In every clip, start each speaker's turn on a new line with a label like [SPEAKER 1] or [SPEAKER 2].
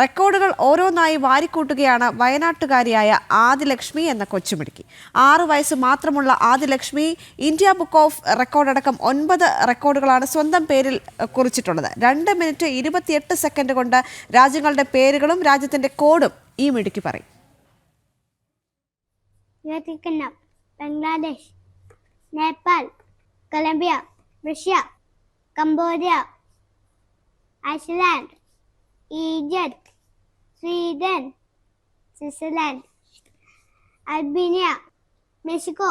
[SPEAKER 1] റെക്കോർഡുകൾ ഓരോന്നായി വാരിക്കൂട്ടുകയാണ് വയനാട്ടുകാരിയായ ആദിലക്ഷ്മി എന്ന കൊച്ചുമിടുക്കി. ആറ് വയസ്സ് മാത്രമുള്ള Adilakshmi India book of record അടക്കം ഒൻപത് റെക്കോർഡുകളാണ് സ്വന്തം പേരിൽ കുറിച്ചിട്ടുള്ളത്. രണ്ട് മിനിറ്റ് ഇരുപത്തിയെട്ട് സെക്കൻഡ് കൊണ്ട് രാജ്യങ്ങളുടെ പേരുകളും രാജ്യത്തിന്റെ കോഡും ഈ മിടുക്കി പറയും.
[SPEAKER 2] Bangladesh Nepal Colombia Russia Cambodia Iceland Iceland, Egypt, Switzerland Albania Mexico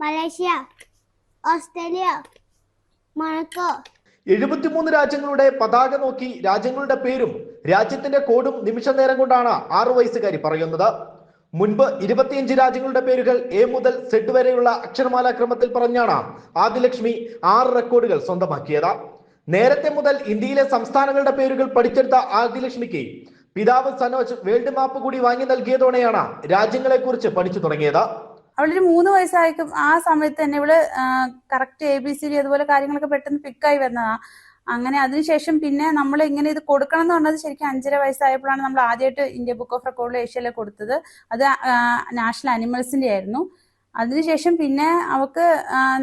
[SPEAKER 2] Malaysia Australia Morocco
[SPEAKER 3] എഴുപത്തിമൂന്ന് രാജ്യങ്ങളുടെ പതാക നോക്കി രാജ്യങ്ങളുടെ പേരും രാജ്യത്തിന്റെ കോഡും നിമിഷ നേരം കൊണ്ടാണ് ആറു വയസ്സുകാരി പറയുന്നത്. മുൻപ് ഇരുപത്തിയഞ്ച് രാജ്യങ്ങളുടെ പേരുകൾ എ മുതൽ സെഡ് വരെയുള്ള അക്ഷരമാല ക്രമത്തിൽ പറഞ്ഞാണ് ആദിലക്ഷ്മി ആറ് റെക്കോർഡുകൾ സ്വന്തമാക്കിയത്. നേരത്തെ മുതൽ ഇന്ത്യയിലെ സംസ്ഥാനങ്ങളുടെ പേരുകൾ പഠിച്ചെടുത്ത ആദിലക്ഷ്മിക്ക് പിതാവ് സനോജ് വേൾഡ് മാപ്പ് കൂടി വാങ്ങി നൽകിയതോടെയാണ് രാജ്യങ്ങളെ കുറിച്ച് പഠിച്ചു തുടങ്ങിയത്.
[SPEAKER 4] അവളൊരു മൂന്ന് വയസ്സായിരിക്കും ആ സമയത്ത് തന്നെ ഇവൾ correct A B C D അതുപോലെ കാര്യങ്ങളൊക്കെ പെട്ടെന്ന് പിക്കായി വന്നതാ. അങ്ങനെ അതിനുശേഷം പിന്നെ നമ്മൾ ഇങ്ങനെ ഇത് കൊടുക്കണം എന്ന് പറഞ്ഞത് ശരിക്കും അഞ്ചര വയസ്സായപ്പോഴാണ് നമ്മൾ ആദ്യമായിട്ട് ഇന്ത്യ ബുക്ക് ഓഫ് റെക്കോർഡിൽ ഏഷ്യയിലെ കൊടുത്തത്. അത് നാഷണൽ അനിമൽസിന്റെ ആയിരുന്നു. അതിനുശേഷം പിന്നെ അവക്ക്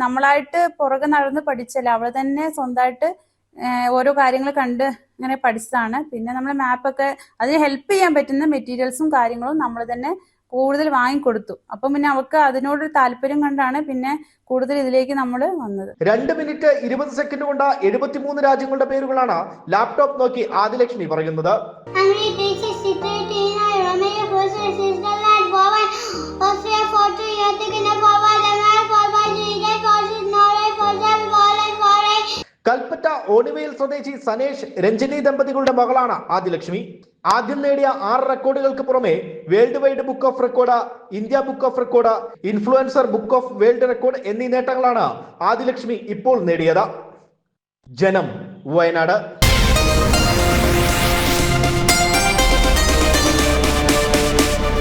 [SPEAKER 4] നമ്മളായിട്ട് പുറകെ നടന്ന് പഠിച്ചല്ല. അവൾ തന്നെ സ്വന്തമായിട്ട് ഓരോ കാര്യങ്ങൾ കണ്ട് ഇങ്ങനെ പഠിച്ചതാണ്. പിന്നെ നമ്മൾ മാപ്പൊക്കെ അതിന് ഹെൽപ്പ് ചെയ്യാൻ പറ്റുന്ന മെറ്റീരിയൽസും കാര്യങ്ങളും നമ്മൾ തന്നെ കൂടുതൽ വാങ്ങിക്കൊടുത്തു. അപ്പം പിന്നെ അവർക്ക് അതിനോട് താല്പര്യം കണ്ടാണ് പിന്നെ കൂടുതൽ ഇതിലേക്ക് നമ്മൾ വന്നത്.
[SPEAKER 3] രണ്ട് മിനിറ്റ് ഇരുപത് സെക്കൻഡ് കൊണ്ട് എഴുപത്തിമൂന്ന് രാജ്യങ്ങളുടെ പേരുകളാണ് ലാപ്ടോപ്പ് നോക്കി ആദിലക്ഷ്മി പറയുന്നത്. ഓണിവയിൽ സ്വദേശി സനേഷ് രഞ്ജിനി ദമ്പതികളുടെ മകളാണ് ആദിലക്ഷ്മി. ആദ്യം നേടിയ ആറ് റെക്കോർഡുകൾക്ക് പുറമെ world wide book of record India book of record influencer book of world record എന്നീ നേട്ടങ്ങളാണ് ആദിലക്ഷ്മി ഇപ്പോൾ നേടിയത്. ജനം വയനാട്.